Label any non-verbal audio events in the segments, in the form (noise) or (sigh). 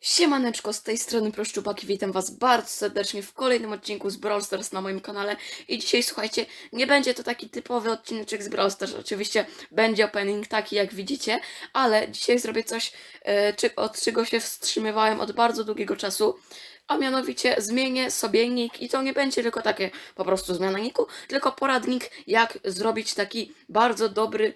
Siemaneczko, z tej strony Proszczupaki, witam was bardzo serdecznie w kolejnym odcinku z Brawl Stars na moim kanale. I dzisiaj słuchajcie, nie będzie to taki typowy odcineczek z Brawl Stars, oczywiście będzie opening taki jak widzicie, ale dzisiaj zrobię coś, e, czy, od czego się wstrzymywałem od bardzo długiego czasu, a mianowicie zmienię sobie nick. I to nie będzie tylko takie po prostu zmiana nicku, tylko poradnik jak zrobić taki bardzo dobry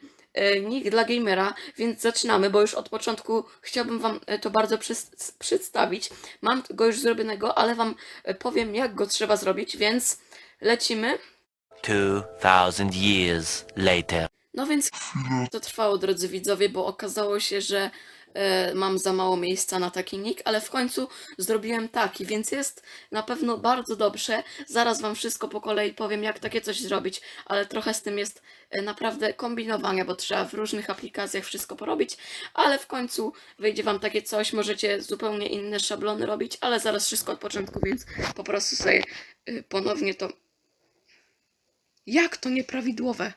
nick dla gamera, więc zaczynamy, bo już od początku chciałbym Wam e, to bardzo przys- przedstawić. Mam go już zrobionego, ale Wam e, powiem, jak go trzeba zrobić, więc lecimy. 2000 years later. No więc to trwało, drodzy widzowie, bo okazało się, że e, mam za mało miejsca na taki nick, ale w końcu zrobiłem taki, więc jest na pewno bardzo dobrze. Zaraz Wam wszystko po kolei powiem, jak takie coś zrobić, ale trochę z tym jest e, naprawdę kombinowania, bo trzeba w różnych aplikacjach wszystko porobić, ale w końcu wyjdzie Wam takie coś, możecie zupełnie inne szablony robić, ale zaraz wszystko od początku, więc po prostu sobie e, ponownie to... Jak to nieprawidłowe?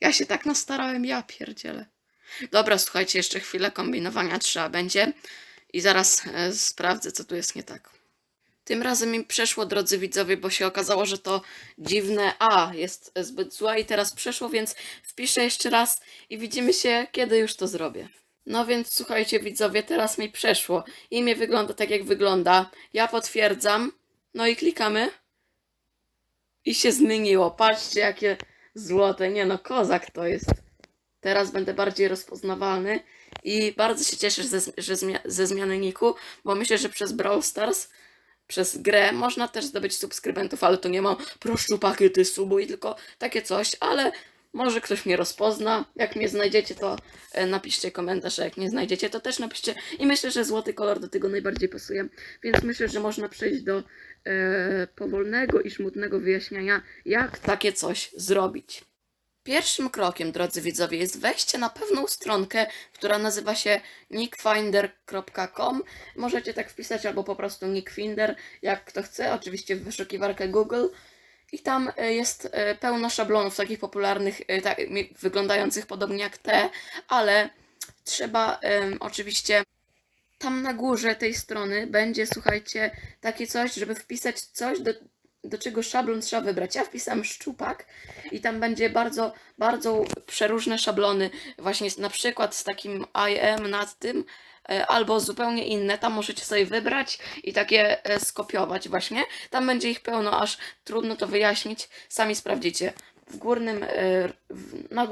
Ja się tak nastarałem, ja pierdzielę. Dobra, słuchajcie, jeszcze chwilę kombinowania trzeba będzie i zaraz e, sprawdzę, co tu jest nie tak. Tym razem mi przeszło, drodzy widzowie, bo się okazało, że to dziwne A jest zbyt złe i teraz przeszło, więc wpiszę jeszcze raz i widzimy się, kiedy już to zrobię. No więc słuchajcie, widzowie, teraz mi przeszło. Imię wygląda tak, jak wygląda. Ja potwierdzam. No i klikamy. I się zmieniło. Patrzcie, jakie złote. Nie no, kozak to jest. Teraz będę bardziej rozpoznawalny i bardzo się cieszę ze, ze zmiany niku, bo myślę, że przez Brawl Stars, przez grę można też zdobyć subskrybentów, ale to nie mam proszczu pakiety subu i tylko takie coś, ale może ktoś mnie rozpozna. Jak mnie znajdziecie, to e, napiszcie komentarz, a jak nie znajdziecie, to też napiszcie. I myślę, że złoty kolor do tego najbardziej pasuje, więc myślę, że można przejść do e, powolnego i szmutnego wyjaśniania, jak takie coś zrobić. Pierwszym krokiem, drodzy widzowie, jest wejście na pewną stronkę, która nazywa się nickfinder.com. Możecie tak wpisać albo po prostu nickfinder, jak kto chce, oczywiście w wyszukiwarkę Google. I tam e, jest e, pełno szablonów takich popularnych, tak, wyglądających podobnie jak te, ale trzeba em, oczywiście tam na górze tej strony będzie, słuchajcie, takie coś, żeby wpisać coś, do, do czego szablon trzeba wybrać. Ja wpisałam szczupak i tam będzie bardzo, bardzo przeróżne szablony, właśnie na przykład z takim I am nad tym, e, albo zupełnie inne. Tam możecie sobie wybrać i takie e, skopiować właśnie. Tam będzie ich pełno, aż trudno to wyjaśnić. Sami sprawdzicie. W górnym, e,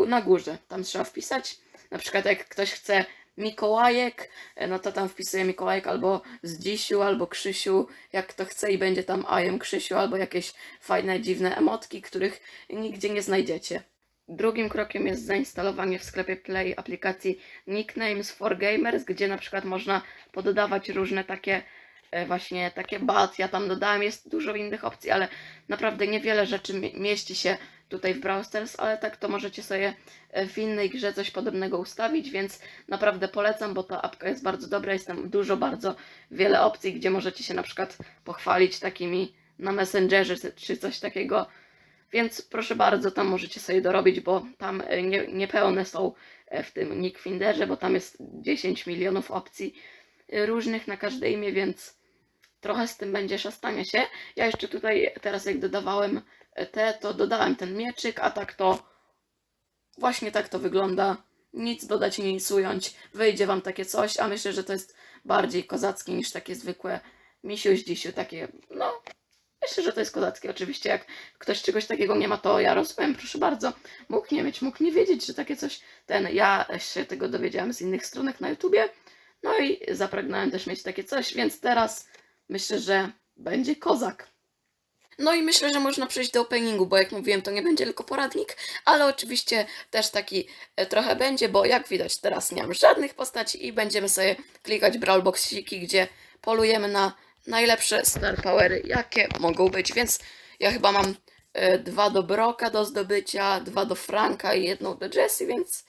na górze, tam trzeba wpisać. Na przykład jak ktoś chce Mikołajek, e, no to tam wpisuje Mikołajek albo z Dzisiu, albo Krzysiu, jak kto chce i będzie tam am Krzysiu, albo jakieś fajne, dziwne emotki, których nigdzie nie znajdziecie. Drugim krokiem jest zainstalowanie w sklepie Play aplikacji Nicknames for Gamers, gdzie na przykład można poddawać różne takie właśnie takie bat, ja tam dodałem, jest dużo innych opcji, ale naprawdę niewiele rzeczy mie- mieści się tutaj w Brawl Stars, ale tak to możecie sobie e, w innej grze coś podobnego ustawić, więc naprawdę polecam, bo ta apka jest bardzo dobra, jest tam dużo, bardzo wiele opcji, gdzie możecie się na przykład pochwalić takimi na Messengerze czy- coś takiego, więc proszę bardzo, tam możecie sobie dorobić, bo tam e, nie, niepełne są e, w tym Nickfinderze, bo tam jest 10 milionów opcji. e, różnych na każde imię, więc trochę z tym będzie szastania się. Ja jeszcze tutaj teraz jak dodawałem te, to dodałem ten mieczyk, a tak to właśnie tak to wygląda. Nic dodać, nic ująć. Wyjdzie wam takie coś, a myślę, że to jest bardziej kozackie niż takie zwykłe misiu z dzisiu, takie no Myślę, że to jest kozackie. Oczywiście, jak ktoś czegoś takiego nie ma, to ja rozumiem, proszę bardzo. Mógł nie mieć, mógł nie wiedzieć, że takie coś. Ten, ja się tego dowiedziałam z innych stronek na YouTubie. No i zapragnąłem też mieć takie coś, więc teraz myślę, że będzie kozak. No i myślę, że można przejść do openingu, bo jak mówiłem, to nie będzie tylko poradnik, ale oczywiście też taki e, trochę będzie, bo jak widać teraz nie mam żadnych postaci i będziemy sobie klikać brawlboxiki, gdzie polujemy na najlepsze star powery, jakie mogą być, więc ja chyba mam e, dwa do Broka do zdobycia, dwa do Franka i jedną do Jessie, więc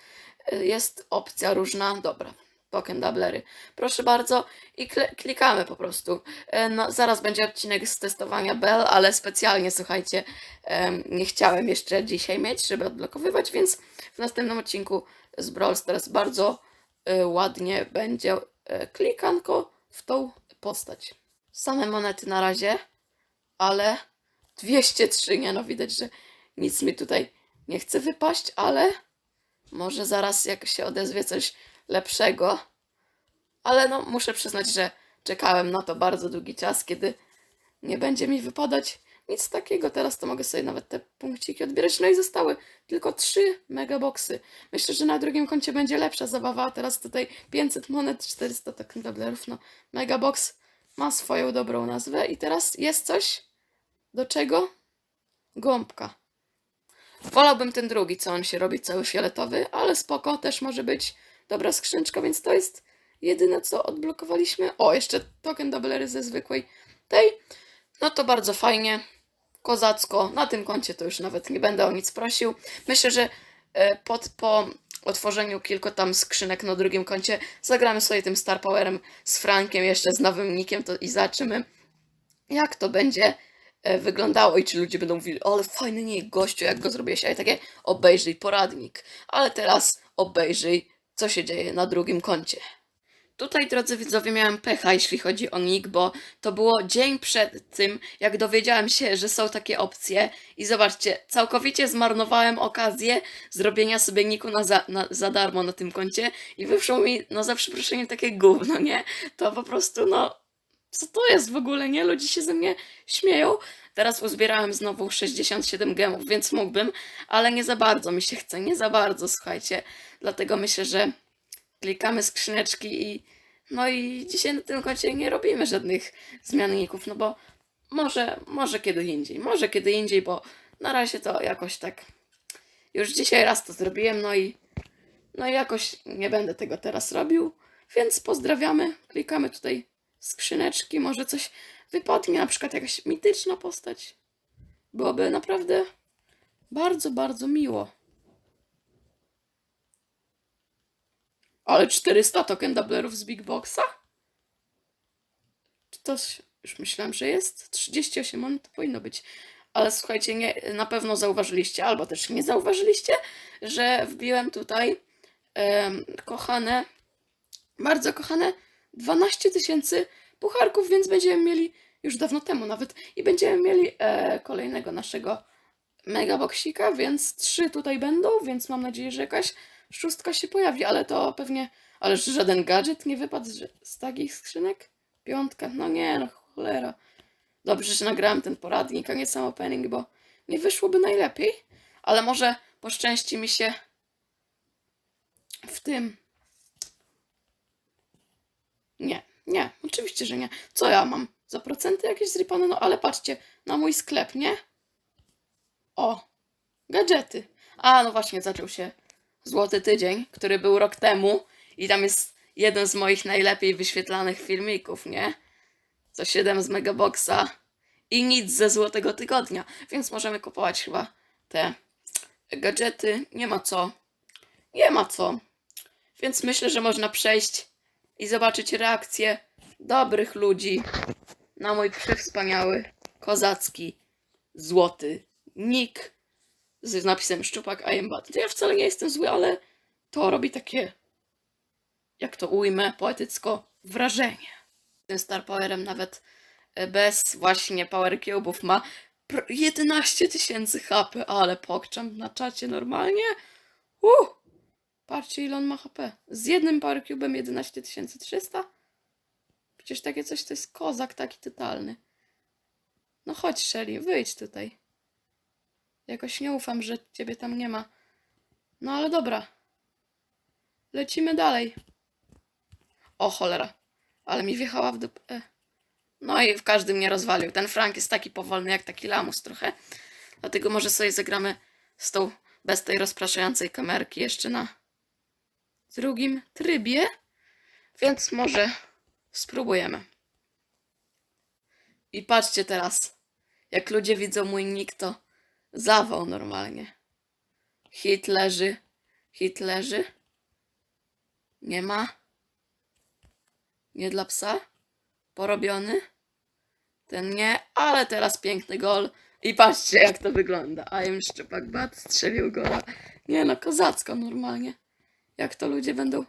e, jest opcja różna. Dobra, token doublery. Proszę bardzo i klikamy po prostu. E, No, zaraz będzie odcinek z testowania Bell, ale specjalnie, słuchajcie, nie chciałem jeszcze dzisiaj mieć, żeby odblokowywać, więc w następnym odcinku z Brawl Stars bardzo e, ładnie będzie e, klikanko w tą postać. Same monety na razie, ale 203, nie no, widać, że nic mi tutaj nie chce wypaść, ale może zaraz jak się odezwie coś lepszego. Ale no, muszę przyznać, że czekałem na to bardzo długi czas, kiedy nie będzie mi wypadać nic takiego. Teraz to mogę sobie nawet te punkciki odbierać. No i zostały tylko trzy megaboxy. Myślę, że na drugim koncie będzie lepsza zabawa. Teraz tutaj 500 monet, 400 token dolarów. No, megabox ma swoją dobrą nazwę. I teraz jest coś, do czego? Gąbka. Wolałbym ten drugi, co on się robi cały fioletowy, ale spoko, też może być dobra skrzynczka, więc to jest jedyne, co odblokowaliśmy. O, jeszcze token doublery ze zwykłej tej. No to bardzo fajnie, kozacko. Na tym koncie to już nawet nie będę o nic prosił. Myślę, że e, pod, po otworzeniu kilku tam skrzynek na drugim koncie zagramy sobie tym Star Powerem z Frankiem, jeszcze z nowym nikiem to i zobaczymy, jak to będzie e, wyglądało i czy ludzie będą mówili, ale fajny nick, gościu, jak go zrobiłeś, a ja takie, obejrzyj poradnik. Ale teraz obejrzyj, co się dzieje na drugim koncie. Tutaj, drodzy widzowie, miałem pecha, jeśli chodzi o nick, bo to było dzień przed tym, jak dowiedziałem się, że są takie opcje. I zobaczcie, całkowicie zmarnowałem okazję zrobienia sobie niku na za, na, za darmo na tym koncie i wyszło mi, no za przeproszeniem, takie gówno, nie? To po prostu, no, co to jest w ogóle, nie? Ludzie się ze mnie śmieją. Teraz uzbierałem znowu 67 gemów, więc mógłbym, ale nie za bardzo mi się chce, nie za bardzo, słuchajcie. Dlatego myślę, że klikamy skrzyneczki i no i dzisiaj na tym koncie nie robimy żadnych zmienników, no bo może, może kiedy indziej, może kiedy indziej, bo na razie to jakoś tak już dzisiaj raz to zrobiłem, no i no i jakoś nie będę tego teraz robił, więc pozdrawiamy, klikamy tutaj skrzyneczki, może coś wypadnie, na przykład jakaś mityczna postać. Byłoby naprawdę bardzo, bardzo miło. Ale 400 token doublerów z Big Boxa? Czy to już myślałem, że jest? 38 monet to powinno być. Ale słuchajcie, nie, na pewno zauważyliście, albo też nie zauważyliście, że wbiłem tutaj em, kochane, bardzo kochane 12 tysięcy pucharków, więc będziemy mieli już dawno temu nawet i będziemy mieli e, kolejnego naszego megaboksika, więc trzy tutaj będą, więc mam nadzieję, że jakaś szóstka się pojawi, ale to pewnie, ale żaden gadżet nie wypadł z takich skrzynek? Piątka, no nie, no cholera. Dobrze, że nagrałem ten poradnik, a nie sam opening, bo nie wyszłoby najlepiej, ale może poszczęści mi się w tym. Nie, nie, oczywiście, że nie. Co ja mam? Za procenty jakieś zrypane? No ale patrzcie, na mój sklep, nie? O, gadżety. A, no właśnie, zaczął się Złoty Tydzień, który był rok temu i tam jest jeden z moich najlepiej wyświetlanych filmików, nie? Co 7 z Megaboxa i nic ze Złotego Tygodnia, więc możemy kupować chyba te gadżety. Nie ma co. Nie ma co. Więc myślę, że można przejść i zobaczyć reakcję dobrych ludzi na mój przewspaniały, kozacki, złoty nick z napisem Szczupak I am bad. Ja wcale nie jestem zły, ale to robi takie, jak to ujmę poetycko, wrażenie. Tym Star Powerem nawet e, bez właśnie Power Cube'ów ma pr- 11 tysięcy HP, ale pokczam na czacie normalnie. Uh! Patrzcie ile on ma HP. Z jednym Power Cube'em 11 300? Przecież takie coś to jest kozak taki totalny. No chodź Shelly, wyjdź tutaj. Jakoś nie ufam, że ciebie tam nie ma. No ale dobra. Lecimy dalej. O cholera. Ale mi wjechała w dupę. No i w każdym nie rozwalił. Ten Frank jest taki powolny jak taki lamus trochę. Dlatego może sobie zagramy z tą, bez tej rozpraszającej kamerki jeszcze na drugim trybie. Więc może spróbujemy. I patrzcie teraz. Jak ludzie widzą mój nick, to Zawał normalnie. Hit leży. Hit leży. Nie ma. Nie dla psa. Porobiony. Ten nie, ale teraz piękny gol. I patrzcie jak to wygląda. A im Szczepak Bat strzelił gola. Nie no, kozacko normalnie. Jak to ludzie będą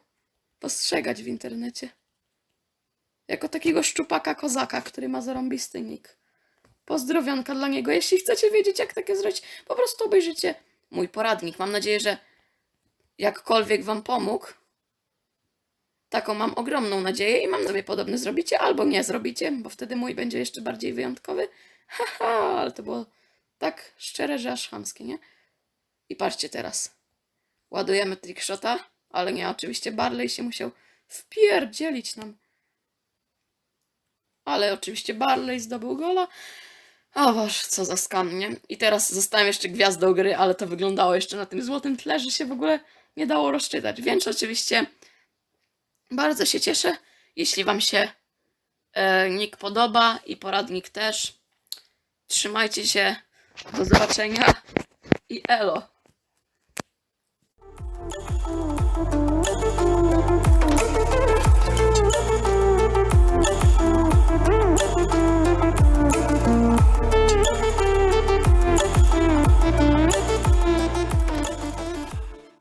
postrzegać w internecie. Jako takiego szczupaka kozaka, który ma zarąbisty nick. Pozdrowionka dla niego. Jeśli chcecie wiedzieć, jak takie zrobić, po prostu obejrzyjcie mój poradnik. Mam nadzieję, że jakkolwiek wam pomógł. Taką mam ogromną nadzieję i mam sobie podobny zrobicie albo nie zrobicie, bo wtedy mój będzie jeszcze bardziej wyjątkowy. (laughs) Haha, ale to było tak szczere, że aż chamskie, nie? I patrzcie teraz. Ładujemy trickshota, ale nie, oczywiście Barley się musiał wpierdzielić nam. Ale oczywiście Barley zdobył gola. O Boże, co za skam, nie? I teraz zostałem jeszcze gwiazdą gry, ale to wyglądało jeszcze na tym złotym tle, że się w ogóle nie dało rozczytać. Więc oczywiście bardzo się cieszę, jeśli Wam się e, nick podoba i poradnik też. Trzymajcie się. Do zobaczenia i elo. Bye.